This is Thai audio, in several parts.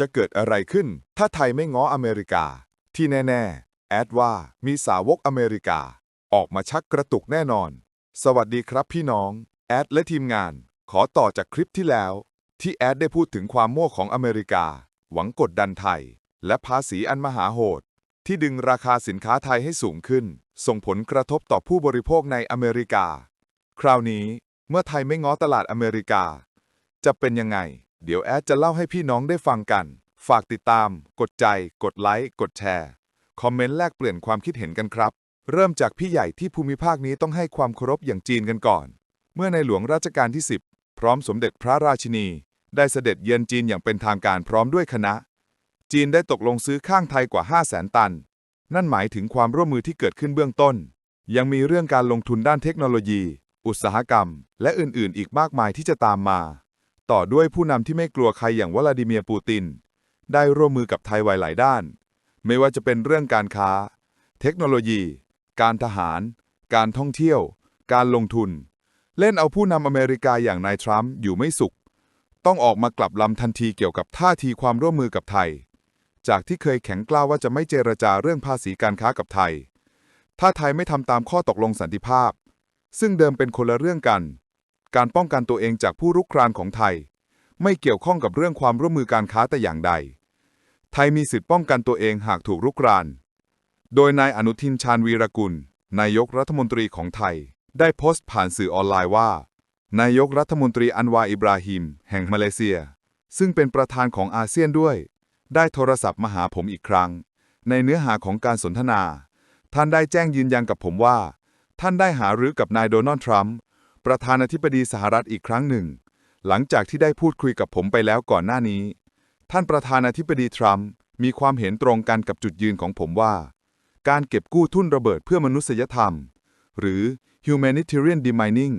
จะเกิดอะไรขึ้น ถ้าไทยไม่ง้ออเมริกา ที่แน่ ๆ แอดว่ามีสาวกอเมริกา ออกมาชักกระตุกแน่นอน สวัสดีครับพี่น้อง แอดและทีมงาน ขอต่อจากคลิปที่แล้ว ที่แอดได้พูดถึงความโม่ของอเมริกา หวังกดดันไทย และภาษีอันมหาโหด ที่ดึงราคาสินค้าไทยให้สูงขึ้น ส่งผลกระทบต่อผู้บริโภคในอเมริกา คราวนี้เมื่อไทยไม่ง้อตลาดอเมริกา จะเป็นยังไง เดี๋ยวแอดจะเล่าให้พี่น้องได้ฟังกัน ฝากติดตาม กดใจ กดไลค์ กดแชร์ คอมเมนต์แลกเปลี่ยนความคิดเห็นกันครับ เริ่มจากพี่ใหญ่ที่ภูมิภาคนี้ต้องให้ความเคารพอย่างจีนกันก่อน เมื่อในหลวงรัชกาลที่ 10 พร้อมสมเด็จพระราชินี ได้เสด็จเยือนจีนอย่างเป็นทางการพร้อมด้วยคณะ จีนได้ตกลงซื้อข้างไทยกว่า 5 0 0แสนตัน นั่นหมายถึงความร่วมมือที่เกิดขึ้นเบื้องต้น ยังมีเรื่องการลงทุนด้านเทคโนโลยี อุตสาหกรรม และอื่นๆ อีกมากมายที่จะตามมา ต่อด้วยผู้นำที่ไม่กลัวใครอย่างวลาดิเมียร์ปูติน ได้ร่วมมือกับไทยไว้หลายด้าน ไม่ว่าจะเป็นเรื่องการค้า เทคโนโลยี การทหาร การท่องเที่ยว การลงทุน เล่นเอาผู้นำอเมริกาอย่างนายทรัมป์อยู่ไม่สุข ต้องออกมากลับลำทันทีเกี่ยวกับท่าทีความร่วมมือกับไทย จากที่เคยแข็งกล้าวว่าจะไม่เจรจาเรื่องภาษีการค้ากับไทย ถ้าไทยไม่ทำตามข้อตกลงสันติภาพ ซึ่งเดิมเป็นคนละเรื่องกัน การป้องกันตัวเองจากผู้รุกรานของไทย ไม่เกี่ยวข้องกับเรื่องความร่วมมือการค้าแต่อย่างใด ไทยมีสิทธิป้องกันตัวเองหากถูกรุกราน โดยนายอนุทินชาญวีรกุล นายกรัฐมนตรีของไทย ได้โพสต์ผ่านสื่อออนไลน์ว่า นายกรัฐมนตรีอันวาอิบราฮิม แห่งมาเลเซีย ซึ่งเป็นประธานของอาเซียนด้วย ได้โทรศัพท์มาหาผมอีกครั้ง ในเนื้อหาของการสนทนา ท่านได้แจ้งยืนยันกับผมว่า ท่านได้หารือกับนายโดนัลด์ทรัมป์ ประธานาธิบดีสหรัฐอีกครั้งหนึ่ง หลังจากที่ได้พูดคุยกับผมไปแล้วก่อนหน้านี้ ท่านประธานาธิบดีทรัมป์มีความเห็นตรงกันกับจุดยืนของผมว่า การเก็บกู้ทุนระเบิดเพื่อมนุษยธรรม หรือ humanitarian demining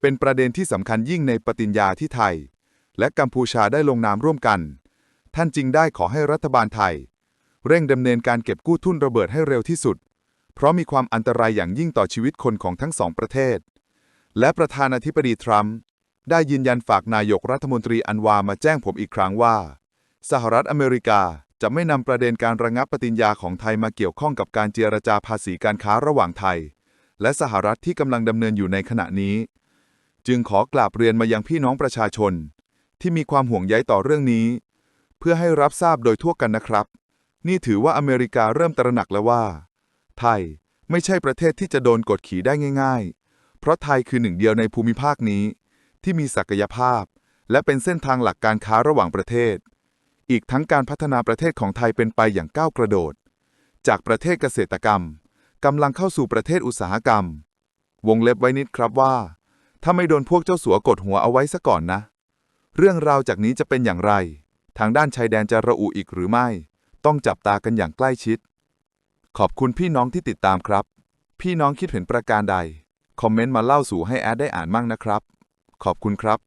เป็นประเด็นที่สำคัญยิ่งในปฏิญญาที่ไทย และกัมพูชาได้ลงนามร่วมกัน ท่านจึงได้ขอให้รัฐบาลไทย เร่งดำเนินการเก็บกู้ทุนระเบิดให้เร็วที่สุด เพราะมีความอันตรายอย่างยิ่งต่อชีวิตคนของทั้งสองประเทศ และประธานาธิบดีทรัมป์ได้ยืนยันฝากนายกรัฐมนตรีอันวามาแจ้งผมอีกครั้งว่า สหรัฐอเมริกาจะไม่นำประเด็นการระงับปฏิญญาของไทยมาเกี่ยวข้องกับการเจรจาภาษีการค้าระหว่างไทย และสหรัฐที่กำลังดำเนินอยู่ในขณะนี้ จึงขอกราบเรียนมายังพี่น้องประชาชน ที่มีความห่วงใยต่อเรื่องนี้ เพื่อให้รับทราบโดยทั่วกันนะครับ นี่ถือว่าอเมริกาเริ่มตระหนักแล้วว่า ไทยไม่ใช่ประเทศที่จะโดนกดขี่ได้ง่ายๆ เพราะไทยคือหนึ่งเดียวในภูมิภาคนี้ ที่มีศักยภาพ และเป็นเส้นทางหลักการค้าระหว่างประเทศ อีกทั้งการพัฒนาประเทศของไทยเป็นไปอย่างก้าวกระโดด จากประเทศเกษตรกรรมกำลังเข้าสู่ประเทศอุตสาหกรรม วงเล็บไว้นิดครับว่า ถ้าไม่โดนพวกเจ้าสัวกดหัวเอาไว้ซะก่อนนะ เรื่องราวจากนี้จะเป็นอย่างไร ทางด้านชายแดนจะระอุอีกหรือไม่ ต้องจับตากันอย่างใกล้ชิด ขอบคุณพี่น้องที่ติดตามครับ พี่น้องคิดเห็นประการใด คอมเมนต์มาเล่าสู่ให้แอดได้อ่านมั่งนะครับ ขอบคุณครับ